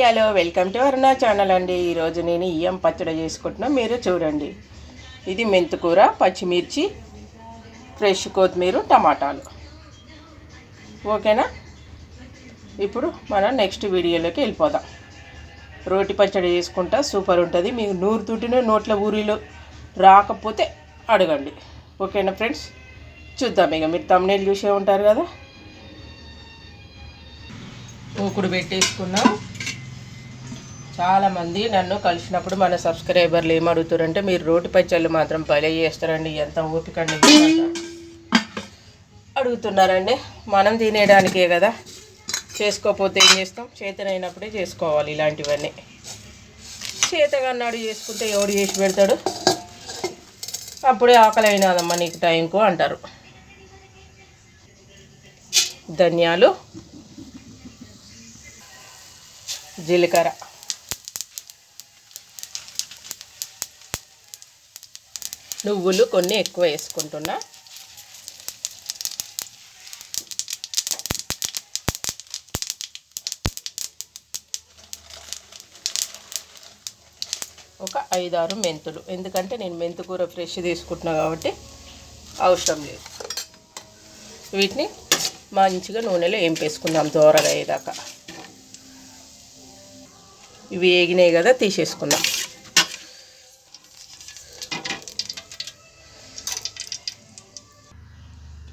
Hello welcome to Aruna channel అండి. ఈరోజు నేను ఇయ్యం పచ్చడి చేసుకుంటున్నా. మీరు చూడండి. ఇది మెంతుకూర పచ్చిమిర్చి ఫ్రెష్ కొత్తిమీర టమాటాలు. ఓకేనా? ఇప్పుడు మనం నెక్స్ట్ వీడియోలోకి వెళ్ళిపోదాం. రోటి పచ్చడి చేసుకుంటా సూపర్ ఉంటుంది. మీకు నూరు తుట్టిన నోట్ల ఊరిలో రాకపోతే అడగండి. ఓకేనా ఫ్రెండ్స్? చూద్దాం. ఇక మీరు తమ్నేలు చూసే ఉంటారు కదా. మూకుడు పెట్టేసుకున్నాం. చాలామంది నన్ను కలిసినప్పుడు మన సబ్స్క్రైబర్లు ఏం అడుగుతారంటే మీరు రోటి పచ్చళ్ళు మాత్రం భలే చేస్తారండి ఎంత ఓపికండి అడుగుతున్నారండి మనం తినేయడానికే కదా చేసుకోకపోతే ఏం చేస్తాం? చేతనైనప్పుడే చేసుకోవాలి ఇలాంటివన్నీ. చేతగన్నాడు చేసుకుంటే ఎవడు చేసి పెడతాడు? అప్పుడే ఆకలి అయినాదమ్మా నీకు టైంకు అంటారు. ధనియాలు. జీలకర్ర. నువ్వులు కొన్ని ఎక్కువ వేసుకుంటున్నా. ఒక ఐదారు మెంతులు. ఎందుకంటే నేను మెంతుకూర ఫ్రెష్ తీసుకుంటున్నా కాబట్టి అవసరం లేదు. వీటిని మంచిగా నూనెలో ఏంపేసుకుందాం దోరగా అయ్యేదాకా. ఇవి వేగినాయి కదా తీసేసుకుందాం.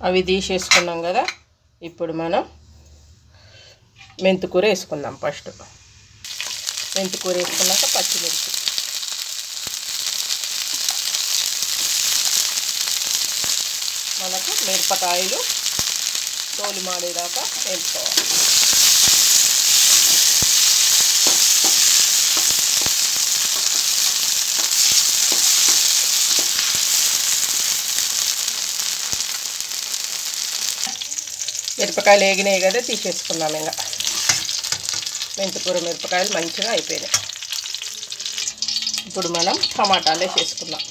అవి తీసేసుకున్నాం కదా ఇప్పుడు మనం మెంతికూర వేసుకుందాం ఫస్ట్. మెంతికూర వేసుకున్నాక పచ్చిమిర్చి. మనకు మిరపకాయలు తోలి మాడేదాకా వేసుకోవాలి. మిరపకాయలు వేగినాయి కదా తీసేసుకున్నాం ఇంకా మెంతికూర మిరపకాయలు మంచిగా అయిపోయినాయి. ఇప్పుడు మనం టమాటాలు వేసేసుకుందాం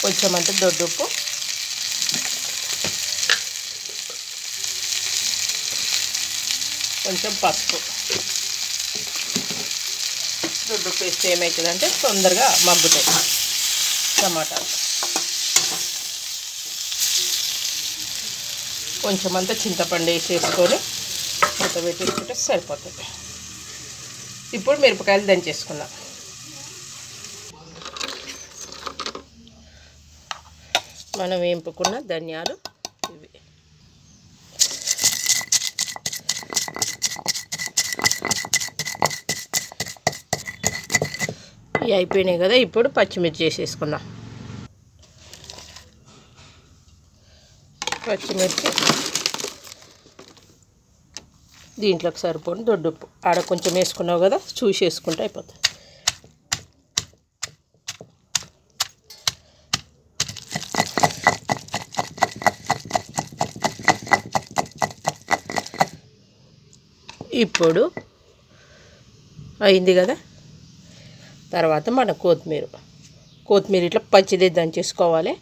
కొంచెం అంటే దొడ్డుప్పు కొంచెం పసుపు. దొడ్డు పేస్ట్ ఏమవుతుందంటే తొందరగా మగ్గుతాయి టమాటాలు. కొంచెం అంతా చింతపండు వేసేసుకొని మూత పెట్టేసుకుంటే సరిపోతుంది. ఇప్పుడు మిరపకాయలు దంచేసుకుందాం. మనం వేంపుకున్న ధనియాలు ఇవి అయిపోయినాయి కదా ఇప్పుడు పచ్చిమిర్చి వేసేసుకుందాం. పచ్చిమిర్చి. దీంట్లోకి సరిపోని దొడ్డుప్పు ఆడ కొంచెం వేసుకున్నావు కదా చూసి వేసుకుంటే అయిపోతుంది. ఇప్పుడు అయింది కదా తర్వాత మన కొత్తిమీర. కొత్తిమీర ఇట్లా పచ్చిది దంచేసుకోవాలి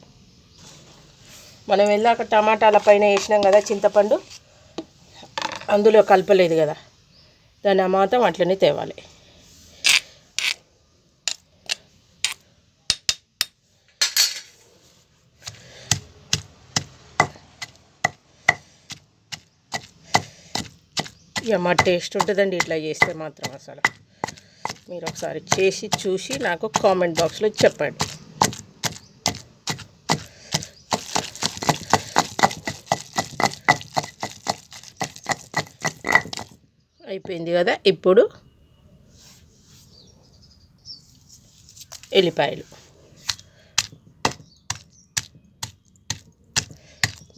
మనం వెళ్ళాక టమాటాల పైన వేసినాం కదా చింతపండు అందులో కలపలేదు కదా. దాన్ని ఆ మాత్రం అట్లనే తేవాలి. ఇక మా టేస్ట్ ఉంటుందండి ఇట్లా చేస్తే మాత్రం అసలు. మీరు ఒకసారి చేసి చూసి నాకు కామెంట్ బాక్స్లో చెప్పండి. అయిపోయింది కదా ఇప్పుడు ఎల్లిపాయలు.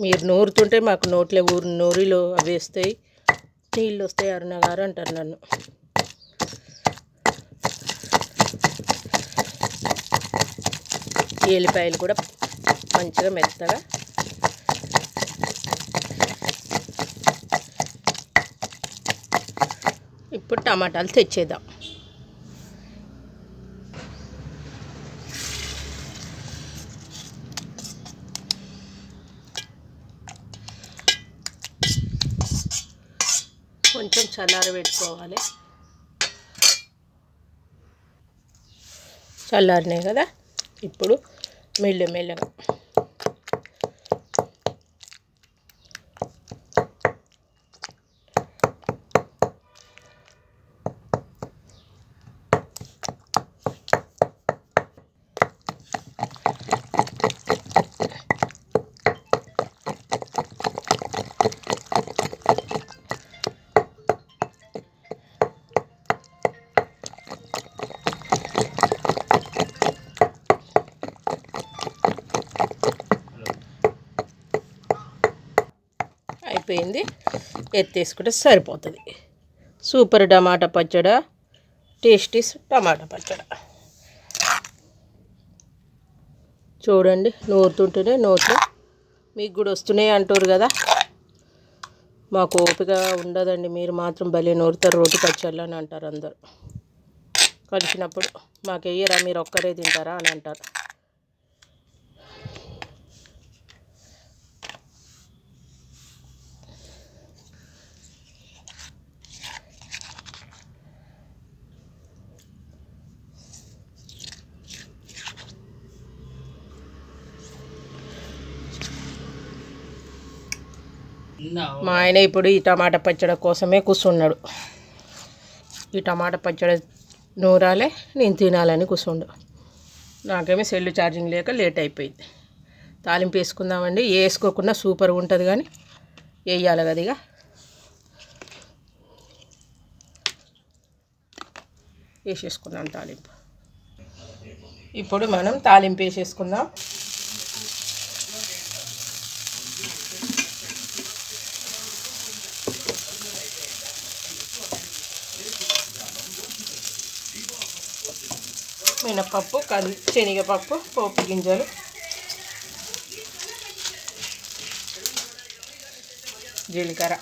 మీరు నూరుతుంటే మాకు నోట్లే ఊరు నూరిలో అవి వేస్తాయి నీళ్ళు వస్తాయి అరుణ గారు అంటారు నన్ను. ఎల్లిపాయలు కూడా మంచిగా మెత్తగా ఇప్పుడు టమాటాలు తెచ్చేద్దాం. కొంచెం చల్లార పెట్టుకోవాలి. చల్లారినాయి కదా? ఇప్పుడు Mille mille. అయిపోయింది. ఎత్తేసుకుంటే సరిపోతుంది. సూపర్ టమాటా పచ్చడ టేస్టీ టమాటా పచ్చడ. చూడండి నూరుతుంటేనే నోట్లో. మీకు కూడా వస్తున్నాయి అంటారు కదా. మాకు ఓపిక ఉండదండి. మీరు మాత్రం భలే నూరుతారు రోటి పచ్చళ్ళు అని అంటారు అందరు. కలిసినప్పుడు మాకు వెయ్యరా మీరు ఒక్కరే తింటారా? అని అంటారు. మా ఆయన ఇప్పుడు ఈ టమాటా పచ్చడి కోసమే కూర్చున్నాడు ఈ టమాటా పచ్చడి నూరాలే నేను తినాలని కూర్చుండు నాకేమీ సెల్లు ఛార్జింగ్ లేక లేట్ అయిపోయింది. తాలింపు వేసుకుందామండి. వేసుకోకుండా సూపర్గా ఉంటుంది కానీ వేయాలి కదా ఇక. వేసేసుకున్నాం తాలింపు. ఇప్పుడు మనం తాలింపు వేసేసుకుందాం. మినపప్పు కలి శనగపప్పు పోపు గింజలు. జీలకర్ర.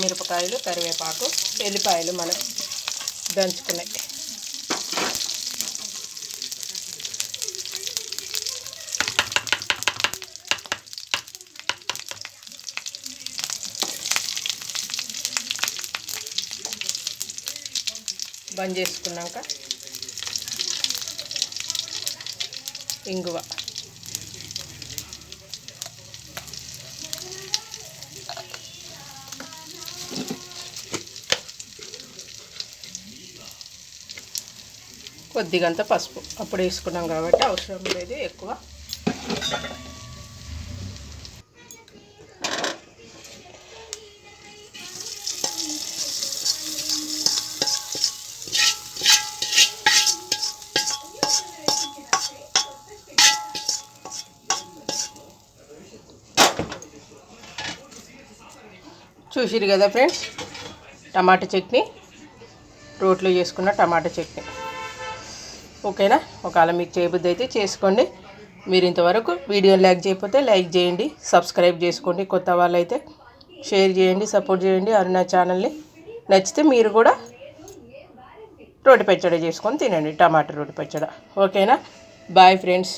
మిరపకాయలు కరివేపాకు ఎల్లిపాయలు మనం దంచుకున్నాయి. బంద్ చేసుకున్నాక ఇంగువ. కొద్దిగంత పసుపు. అప్పుడు వేసుకున్నాం కాబట్టి అవసరం లేదు ఎక్కువ. చూసిరు కదా ఫ్రెండ్స్? టమాటా చట్నీ. రోట్లో చేసుకున్న టమాటా చట్నీ. ఓకేనా? ఒకవేళ మీకు చేయబుద్ధి అయితే చేసుకోండి. మీరు ఇంతవరకు వీడియోని లైక్ చేయకపోతే లైక్ చేయండి. సబ్స్క్రైబ్ చేసుకోండి. కొత్త వాళ్ళైతే షేర్ చేయండి సపోర్ట్ చేయండి. అరుణ ఛానల్ని నచ్చితే మీరు కూడా రోటి పచ్చడి చేసుకొని తినండి. టమాటా రోటి పచ్చడి. ఓకేనా? Bye friends.